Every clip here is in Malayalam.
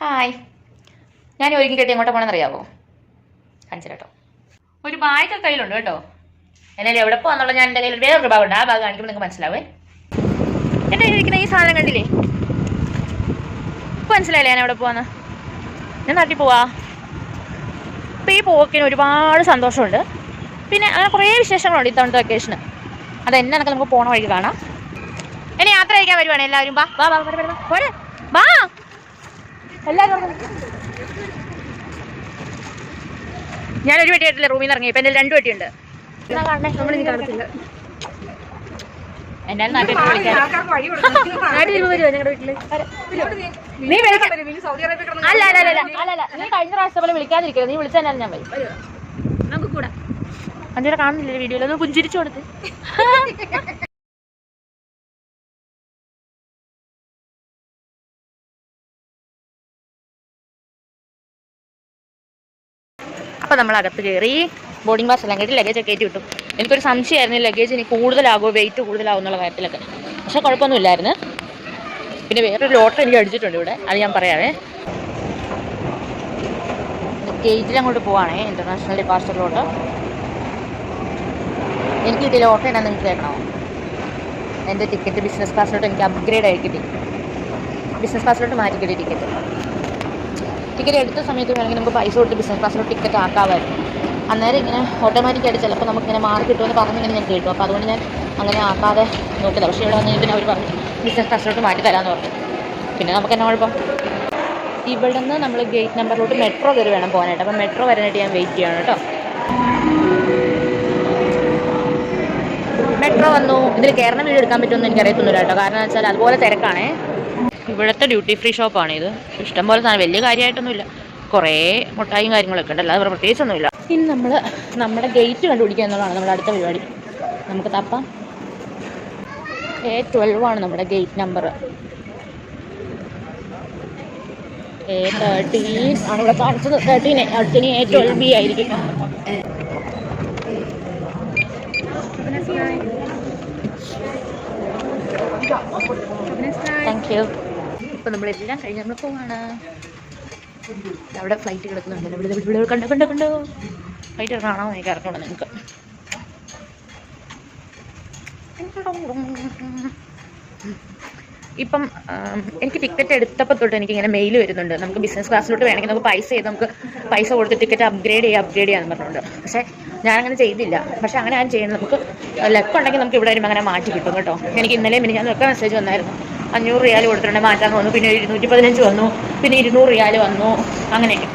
ഹായ് ഞാൻ ഒരുങ്ങി കെട്ടി എങ്ങോട്ട് പോകണമെന്ന് അറിയാവോ കേട്ടോ ഒരു ബാഗ് കയ്യിലുണ്ട് കേട്ടോ. എന്നാലും എവിടെ പോകാന്നുള്ള ഞാൻ എന്റെ കയ്യിൽ വേറൊരു ബാഗുണ്ട് ആ ബാഗ് കാണിക്കുമ്പോൾ നിങ്ങൾക്ക് മനസ്സിലാവേ. എന്റെ കയ്യിലിരിക്കുന്ന ഈ സാധനം കണ്ടില്ലേ? ഇപ്പം മനസ്സിലായില്ലേ ഞാൻ എവിടെ പോവാന്ന്? ഞാൻ നാട്ടിൽ പോവാ. ഇപ്പം ഈ പോക്കിന് ഒരുപാട് സന്തോഷമുണ്ട്. പിന്നെ അങ്ങനെ കുറേ വിശേഷങ്ങളുണ്ട് ഇത്തവണത്തെ വെക്കേഷന് അത് എന്നെ എന്നൊക്കെ നമുക്ക് പോണ വഴി കാണാം. ഇനി യാത്ര കഴിക്കാൻ വരുവാണ് എല്ലാവരും. ബാ ബാ ബാ. പോരെ. ബാ എല്ലാവരും വന്ന്. ഞാൻ ഒരു വെട്ടിയായിട്ടില്ല റൂമിൽ നിന്ന് ഇറങ്ങി. ഇപ്പം എന്റെ രണ്ട് വെട്ടിയുണ്ട്. കഴിഞ്ഞ പ്രാവശ്യം പോലെ വിളിക്കാതിരിക്കരുത്. നീ വിളിച്ചാൽ ഞാൻ വരും. നമുക്ക് കൂടാ. അഞ്ചര കാണുന്നില്ല വീഡിയോയിൽ? ഒന്ന് പുഞ്ചിരിച്ചു കൊടുത്ത് അപ്പോൾ നമ്മൾ അകത്ത് കയറി ബോർഡിംഗ് പാസ് എല്ലാം കയറ്റി ലഗേജ് ഒക്കെ കയറ്റി വിട്ടു. എനിക്കൊരു സംശയമായിരുന്നു ലഗേജ് ഇനി കൂടുതലാകുമോ വെയിറ്റ് കൂടുതലാകും എന്നുള്ള കാര്യത്തിലൊക്കെ. പക്ഷേ കുഴപ്പമൊന്നുമില്ലായിരുന്നു. പിന്നെ വേറൊരു ലോട്ടറി എനിക്ക് അടിച്ചിട്ടുണ്ട് ഇവിടെ അത് ഞാൻ പറയാവേ. ഗേറ്റിൽ അങ്ങോട്ട് പോവാണേ ഇന്റർനാഷണൽ ഡിപ്പാർച്ചറിലോട്ട് എനിക്ക് കിട്ടിയ ലോട്ടറി എന്നാ നിങ്ങൾക്ക് കേൾക്കണോ? എന്റെ ടിക്കറ്റ് ബിസിനസ് ക്ലാസ്സിലോട്ട് എനിക്ക് അപ്ഗ്രേഡ് ആയി കിട്ടി. ബിസിനസ് ക്ലാസ്സിലോട്ട് മാറ്റി കിട്ടി ടിക്കറ്റ് ടിക്കറ്റ് എടുത്ത സമയത്ത് വേണമെങ്കിൽ നമുക്ക് പൈസ കൊടുത്ത് ബിസിനസ് ക്ലാസ്സിലോട്ട് ടിക്കറ്റ് ആക്കാമായിരുന്നു. അന്നേരം ഇങ്ങനെ ഓട്ടോമാറ്റിക്കായിട്ട് ചിലപ്പോൾ നമുക്ക് ഇങ്ങനെ മാർക്ക് കിട്ടുമെന്ന് പറഞ്ഞിങ്ങനെ ഞാൻ കേട്ടു. അപ്പോൾ അതുകൊണ്ട് ഞാൻ അങ്ങനെ ആക്കാതെ നോക്കില്ല പക്ഷേ ഇവിടെ വന്ന് കഴിഞ്ഞാൽ അവർ പറഞ്ഞു ബിസിനസ് ക്ലാസ്സിലോട്ട് മാറ്റി തരാമെന്ന് പറഞ്ഞു. പിന്നെ നമുക്ക് എന്നാ കുഴപ്പം? ഇവിടെ നിന്ന് നമ്മൾ ഗേറ്റ് നമ്പറിലോട്ട് മെട്രോ കയറി വേണം പോകാനായിട്ട്. അപ്പോൾ മെട്രോ വരാനായിട്ട് ഞാൻ വെയിറ്റ് ചെയ്യണം കേട്ടോ. മെട്രോ വന്നു. ഇതിൽ കയറണ വീട് എടുക്കാൻ പറ്റുമെന്ന് എനിക്കറിയത്തൊന്നുമില്ല കേട്ടോ. കാരണം വെച്ചാൽ അതുപോലെ തിരക്കാണേ. ഇവിടുത്തെ ഡ്യൂട്ടി ഫ്രീ ഷോപ്പാണ് ഇത്. ഇഷ്ടംപോലെ സാധനം. വലിയ കാര്യമായിട്ടൊന്നുമില്ല കുറേ മുട്ടായും കാര്യങ്ങളൊക്കെ ഉണ്ട്. അല്ലാതെ പ്രത്യേകിച്ച് ഒന്നുമില്ല ഇനി നമ്മൾ നമ്മുടെ ഗേറ്റ് കണ്ടുപിടിക്കുക എന്നുള്ളതാണ് നമ്മുടെ അടുത്ത പരിപാടി. നമുക്ക് തപ്പാം. എ ട്വൽവ് ആണ് നമ്മുടെ ഗേറ്റ് നമ്പർ എ തേർട്ടീൻ ആണ് ഇവിടെ കാണിച്ചത്. തേർട്ടീൻ അടുത്തിന് എ ട്വൽവ് ബി ആയിരിക്കും. താങ്ക് യു ഇപ്പം നമ്മളെല്ലാം കഴിഞ്ഞ് നമ്മൾ പോവാണ്. അവിടെ ഫ്ലൈറ്റ് കിടക്കുന്നുണ്ട് ഇവിടെ ഇവിടെ കണ്ടോ കണ്ടോ കണ്ടോ? ഫ്ലൈറ്റ് കാണാൻ എനിക്ക് ഇറക്കണം നിങ്ങൾക്ക് ഇപ്പം എനിക്ക് ടിക്കറ്റ് എടുത്തപ്പോൾ തൊട്ട് എനിക്ക് ഇങ്ങനെ മെയിൽ വരുന്നുണ്ട്. നമുക്ക് ബിസിനസ് ക്ലാസ്സിലോട്ട് വേണമെങ്കിൽ നമുക്ക് പൈസ ചെയ്ത് നമുക്ക് പൈസ കൊടുത്ത് ടിക്കറ്റ് അപ്ഗ്രേഡ് ചെയ്യുക അപ്ഗ്രേഡ് ചെയ്യാന്ന് പറഞ്ഞിട്ടുണ്ട് പക്ഷേ ഞാനങ്ങനെ ചെയ്തില്ല. പക്ഷേ അങ്ങനെ ഞാൻ ചെയ്യുന്നത് നമുക്ക് ലക്ക് ഉണ്ടെങ്കിൽ നമുക്ക് ഇവിടെ വരുമ്പോൾ അങ്ങനെ മാറ്റി കിട്ടും കേട്ടോ. എനിക്ക് ഇന്നലെ ഒക്കെ മെസ്സേജ് വന്നായിരുന്നു. അഞ്ഞൂറ് റിയാൽ കൊടുത്തിട്ടുണ്ട് മാറ്റാൻ വന്നു പിന്നെ ഇരുന്നൂറ്റി പതിനഞ്ച് വന്നു. പിന്നെ ഇരുന്നൂറ് റിയാൽ വന്നു. അങ്ങനെയൊക്കെ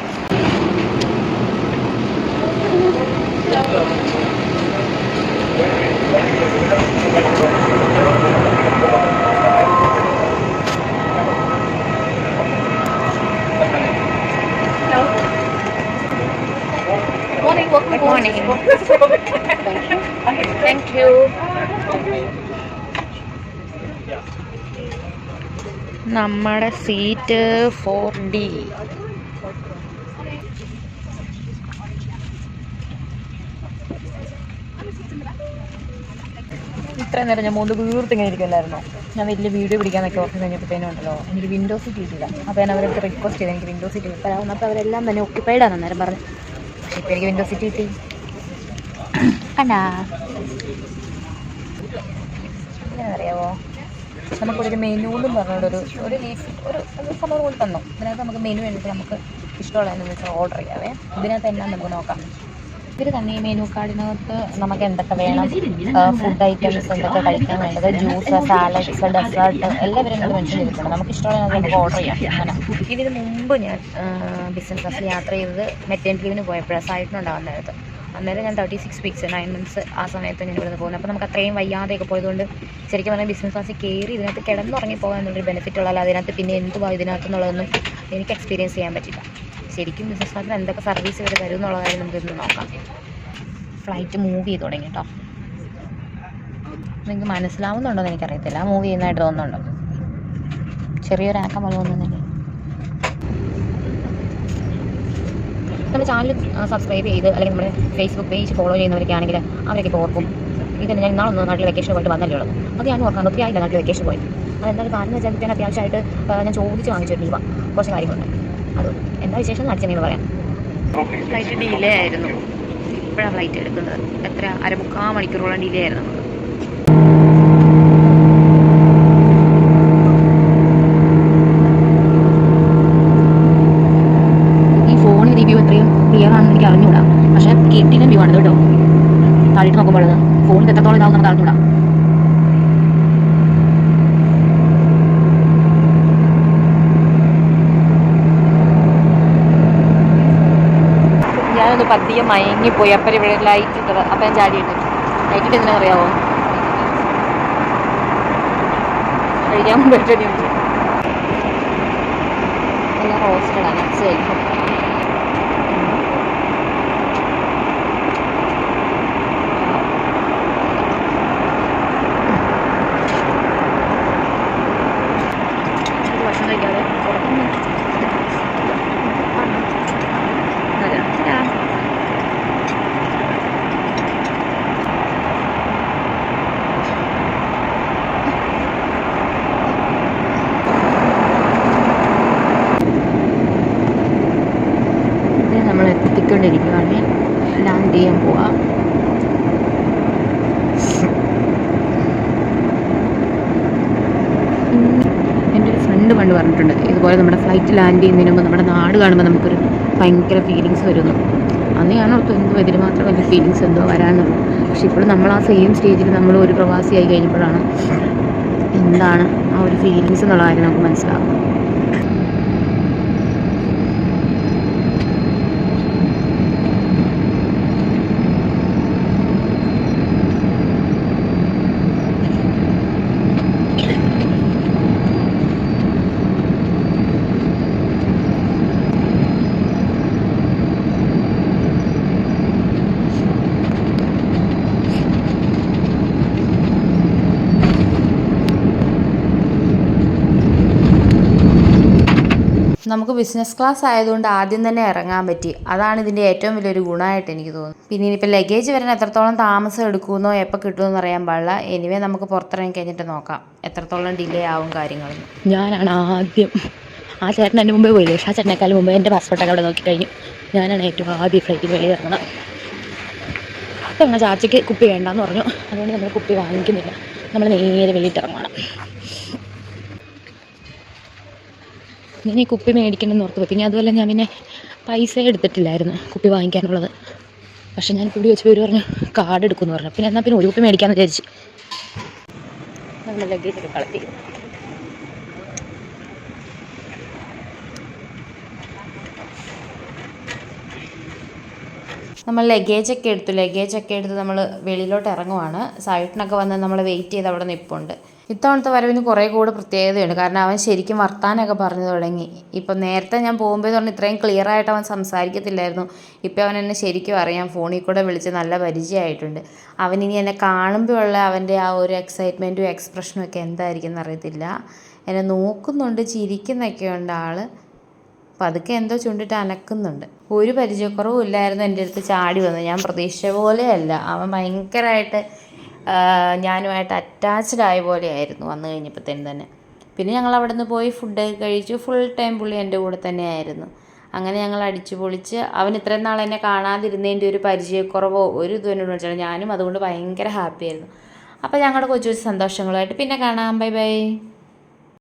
Thank you. Thank യു നമ്മുടെ സീറ്റ് ഫോർ ഡി ഇത്രയും നേരം ഞാൻ മൂന്ന് വീർത്ത് ഇങ്ങനെ ഇരിക്കുമല്ലായിരുന്നോ ഞാൻ വലിയ വീഡിയോ പിടിക്കാനൊക്കെ ഓർത്ത് കഴിഞ്ഞപ്പോഴത്തേനും ഉണ്ടല്ലോ എനിക്ക് വിൻഡോ സീറ്റ് കിട്ടിയില്ല. അപ്പോൾ ഞാൻ അവരടുത്ത് റിക്വസ്റ്റ് ചെയ്ത് എനിക്ക് വിൻഡോ സീറ്റ് കിട്ടാൻ അപ്പോൾ അവരെല്ലാം തന്നെ ഒക്യുപ്പൈഡ് ആണ് അന്നേരം പറഞ്ഞു. പക്ഷേ ഇപ്പോൾ എനിക്ക് വിൻഡോ സീറ്റ് കിട്ടി. കണ്ടാ എങ്ങനെ അറിയാവോ നമുക്കൊരു മെനു എന്ന് പറഞ്ഞൊരു ഒരു ലീഫ് ഒരു സംഭവം കൂടി തന്നു. ഇതിനകത്ത് നമുക്ക് മെനു വേണ്ടിയിട്ട് നമുക്ക് ഇഷ്ടമുള്ളതെന്ന് വെച്ചാൽ ഓർഡർ ചെയ്യാവേ. ഇതിനകത്ത് എല്ലാം നമുക്ക് നോക്കാം. ഇവർ തന്നെ ഈ മെനു കാർഡിനകത്ത് നമുക്ക് എന്തൊക്കെ വേണം? ഫുഡ് ഐറ്റംസ് എന്തൊക്കെ കഴിക്കാൻ വേണ്ടത്? ജ്യൂസ് സാലഡ്സ് ഡെസേർട്ട് എല്ലാവരും എന്നോട് മെൻഷൻ ചെയ്തിട്ടുണ്ട്. നമുക്ക് ഇഷ്ടമുള്ളത് നമുക്ക് ഓർഡർ ചെയ്യാം. അങ്ങനെ. ഇതിന് മുമ്പ് ഞാൻ ബിസിനസ് ക്ലാസ്സിൽ യാത്ര ചെയ്തത് മെറ്റേണിറ്റി ലീവിന് പോയപ്പോഴാണ് സൈഡിനുണ്ടാകുന്നത് അന്നേരം ഞാൻ thirty six weeks nine months ആ സമയത്ത് ഞാൻ ഇവിടുന്ന് പോകുന്നത് അപ്പോൾ നമുക്ക് അത്രയും വയ്യാതെയൊക്കെ പോയതുകൊണ്ട് ശരിക്കും പറഞ്ഞാൽ ബിസിനസ് ക്ലാസ്സിൽ കയറി ഇതിനകത്ത് കിടന്നുറങ്ങി പോകാൻ എന്നുള്ളൊരു ബെനിഫിറ്റ് ഉള്ളതല്ല. അതിനകത്ത് പിന്നെ എന്തുവാ ഇതിനകത്ത് എന്നുള്ളതൊന്നും എനിക്ക് എക്സ്പീരിയൻസ് ചെയ്യാൻ പറ്റില്ല. ശരിക്കും ബിസിനസ് ക്ലാസ്സിൽ എന്തൊക്കെ സർവീസ് ഇവർ തരും എന്നുള്ള കാര്യം നമുക്ക് ഇന്ന് നോക്കാം. ഫ്ലൈറ്റ് മൂവ് ചെയ്ത് തുടങ്ങി കേട്ടോ നിങ്ങൾക്ക് മനസ്സിലാവുന്നുണ്ടോ എന്ന് എനിക്കറിയത്തില്ല. മൂവ് ചെയ്യുന്നതായിട്ട് തോന്നുന്നുണ്ടോ? ചെറിയൊരാക്കം പോലെ തോന്നുന്നില്ലേ? നമ്മുടെ ചാനൽ സബ്സ്ക്രൈബ് ചെയ്ത് അല്ലെങ്കിൽ നമ്മുടെ ഫേസ്ബുക്ക് പേജ് ഫോളോ ചെയ്യുന്നവരൊക്കെ ആണെങ്കിൽ അവരൊക്കെ ഓർക്കും. ഇതന്നെ ഞാൻ ഇന്നാളൊന്ന് നാട്ടിൽ വെക്കേഷൻ പോയിട്ട് വന്നല്ലേ ഉള്ളത് അത് ഞാൻ ഓർക്കാൻ ഒത്തിരി ആയില്ല നാട്ടിൽ വെക്കേഷൻ പോയി അതെന്താ കാരണം വെച്ചാൽ ഞാൻ അത്യാവശ്യമായിട്ട് ഞാൻ ചോദിച്ച് വാങ്ങിച്ചൊരു രൂപ കുറച്ച് കാര്യങ്ങളുണ്ട്. അത് എന്താ വിശേഷം നടിച്ചെന്ന് പറയാം. ഫ്ലൈറ്റ് ഡിലേ ആയിരുന്നു. ഇപ്പോഴാണ് ഫ്ലൈറ്റ് എടുക്കുന്നത്. എത്ര അരമുക്കാൽ മണിക്കൂറോളം ഡിലേ ആയിരുന്നു നമുക്ക് ഈ ഫോണിൽ റിവ്യൂ എത്രയും ക്ലിയർ ആണെന്ന് എനിക്ക് അറിഞ്ഞൂടാ പക്ഷേ കിട്ടിയ വ്യൂ ആണ് കേട്ടോ താഴോട്ട് നോക്കുമ്പോൾ ഫോണിൽ എത്രത്തോളം ഇതാവും നമുക്ക് അറിഞ്ഞൂടാ ഞാനൊന്ന് പതിയെ മയങ്ങിപ്പോയി. അപ്പം ഇവിടെ ലൈറ്റ് ഇട്ടത്. അപ്പം ഞാൻ ചാടി ഇട്ടു ലൈറ്റ് ഇട്ട് എന്തിനാ അറിയാവോ? കഴിക്കാൻ പറ്റും എല്ലാം റോസ്റ്റഡാണ് സെൽഫ് ഭക്ഷണം കഴിക്കാതെ പുറത്തുനിന്ന് അതെ ആ ഇത് നമ്മൾ എത്തിക്കൊണ്ടിരിക്കുകയാണ് ലാൻഡ് ചെയ്യാൻ പോവാം എന്റെ ഒരു ഫ്രണ്ട് പണ്ട് പറഞ്ഞിട്ടുണ്ട്. ഇതുപോലെ നമ്മുടെ ഫ്ലൈറ്റ് ലാൻഡ് ചെയ്യുന്നതിന് മുമ്പ് നമ്മുടെ നാട് കാണുമ്പോൾ നമുക്കൊരു ഭയങ്കര ഫീലിങ്സ് വരുന്നു. അന്ന് ഞാൻ ഓർത്തു എന്തോ ഇതിന് മാത്രം വലിയ ഫീലിങ്സ് എന്തോ വരാനുള്ളൂ പക്ഷെ ഇപ്പോൾ നമ്മൾ ആ സെയിം സ്റ്റേജിൽ നമ്മൾ ഒരു പ്രവാസിയായി കഴിഞ്ഞപ്പോഴാണ് എന്താണ് ആ ഒരു ഫീലിങ്സ് എന്നുള്ള കാര്യം നമുക്ക് മനസ്സിലാകുന്നത് നമുക്ക് ബിസിനസ് ക്ലാസ് ആയതുകൊണ്ട് ആദ്യം തന്നെ ഇറങ്ങാൻ പറ്റി. അതാണ് ഇതിന്റെ ഏറ്റവും വലിയൊരു ഗുണമായിട്ട് എനിക്ക് തോന്നുന്നു പിന്നെ ഇനിയിപ്പോൾ ലഗേജ് വരാൻ എത്രത്തോളം താമസം എടുക്കുമെന്നോ എപ്പോൾ കിട്ടുമെന്ന് അറിയാൻ പാടില്ല. എനിവേ നമുക്ക് പുറത്തിറങ്ങി കഴിഞ്ഞിട്ട് നോക്കാം. എത്രത്തോളം ഡിലേ ആവും കാര്യങ്ങളൊന്നും ഞാനാണ് ആദ്യം ആ ചേട്ടൻ എന്റെ മുമ്പേ പോയില്ലേ ആ ചേട്ടനേക്കാളും മുമ്പേ എന്റെ പാസ്പോർട്ടൊക്കെ അവിടെ നോക്കി കഴിഞ്ഞു. ഞാനാണ് ഏറ്റവും ആദ്യം ഫ്ലൈറ്റിൽ വെളിയിൽ ഇറങ്ങണം ഞങ്ങൾ ചാച്ചയ്ക്ക് കുപ്പി വേണ്ടാന്ന് പറഞ്ഞു. അതുകൊണ്ട് നമ്മൾ കുപ്പി വാങ്ങിക്കുന്നില്ല. നമ്മൾ നേരെ വെളിയിട്ട് ഇറങ്ങണം ഞാൻ ഈ കുപ്പി മേടിക്കണം എന്ന് ഓർത്ത് പോയി. പിന്നെ അതുപോലെ ഞാൻ പിന്നെ പൈസ എടുത്തിട്ടില്ലായിരുന്നു കുപ്പി വാങ്ങിക്കാനുള്ളത്. പക്ഷേ ഞാൻ കുടി വെച്ച് പേര് പറഞ്ഞു കാർഡ് എടുക്കുമെന്ന് പറഞ്ഞു. പിന്നെ എന്നാൽ പിന്നെ ഒരു കുപ്പി മേടിക്കാമെന്ന് വിചാരിച്ച്. നമ്മൾ ലഗേജ് ഒക്കെ കളക്ട് ചെയ്തു നമ്മൾ ലഗേജൊക്കെ എടുത്തു. ലഗേജൊക്കെ എടുത്ത് നമ്മൾ വെളിയിലോട്ട് ഇറങ്ങുവാണ്. സൈഡിനൊക്കെ വന്ന് നമ്മൾ വെയിറ്റ് ചെയ്ത് അവിടെ നിൽപ്പുണ്ട് ഇത്തവണത്തെ വരവിന് കുറേ കൂടെ പ്രത്യേകതയുണ്ട്. കാരണം അവൻ ശരിക്കും വർത്താനൊക്കെ പറഞ്ഞു തുടങ്ങി. ഇപ്പം നേരത്തെ ഞാൻ പോകുമ്പോൾ പറഞ്ഞ് ഇത്രയും ക്ലിയർ ആയിട്ട് അവൻ സംസാരിക്കത്തില്ലായിരുന്നു. ഇപ്പം അവൻ എന്നെ ശരിക്കും അറിയാം. ഫോണിൽ കൂടെ വിളിച്ച് നല്ല പരിചയമായിട്ടുണ്ട്. അവൻ ഇനി എന്നെ കാണുമ്പോഴുള്ള അവന്റെ ആ ഒരു എക്സൈറ്റ്മെന്റും എക്സ്പ്രഷനും ഒക്കെ എന്തായിരിക്കും എന്നറിയത്തില്ല എന്നെ നോക്കുന്നുണ്ട് ചിരിക്കുന്നൊക്കെ ഉണ്ട് ആൾ. പതുക്കെ എന്തോ ചുണ്ടിട്ട് അനക്കുന്നുണ്ട്. ഒരു പരിചയക്കുറവും ഇല്ലായിരുന്നു എന്റെ അടുത്ത് ചാടി വന്നു. ഞാൻ പ്രതീക്ഷിച്ച പോലെയല്ല. അവൻ ഭയങ്കരമായിട്ട് ഞാനുമായിട്ട് അറ്റാച്ച്ഡ് ആയ പോലെയായിരുന്നു വന്നു കഴിഞ്ഞപ്പോഴത്തേനും തന്നെ. പിന്നെ ഞങ്ങൾ അവിടെ നിന്ന് പോയി ഫുഡ് കഴിച്ചു. ഫുൾ ടൈം പുള്ളി എന്റെ കൂടെ തന്നെയായിരുന്നു. അങ്ങനെ ഞങ്ങൾ അടിച്ചു പൊളിച്ച് അവൻ ഇത്രയും നാൾ എന്നെ കാണാതിരുന്നതിന്റെ ഒരു പരിചയക്കുറവോ ഒരു ഇതും എന്നോട് വെച്ചാൽ ഞാനും അതുകൊണ്ട് ഭയങ്കര ഹാപ്പിയായിരുന്നു അപ്പോൾ ഞങ്ങളുടെ കൊച്ചു കൊച്ചു സന്തോഷങ്ങളുമായിട്ട് പിന്നെ കാണാം. Bye bye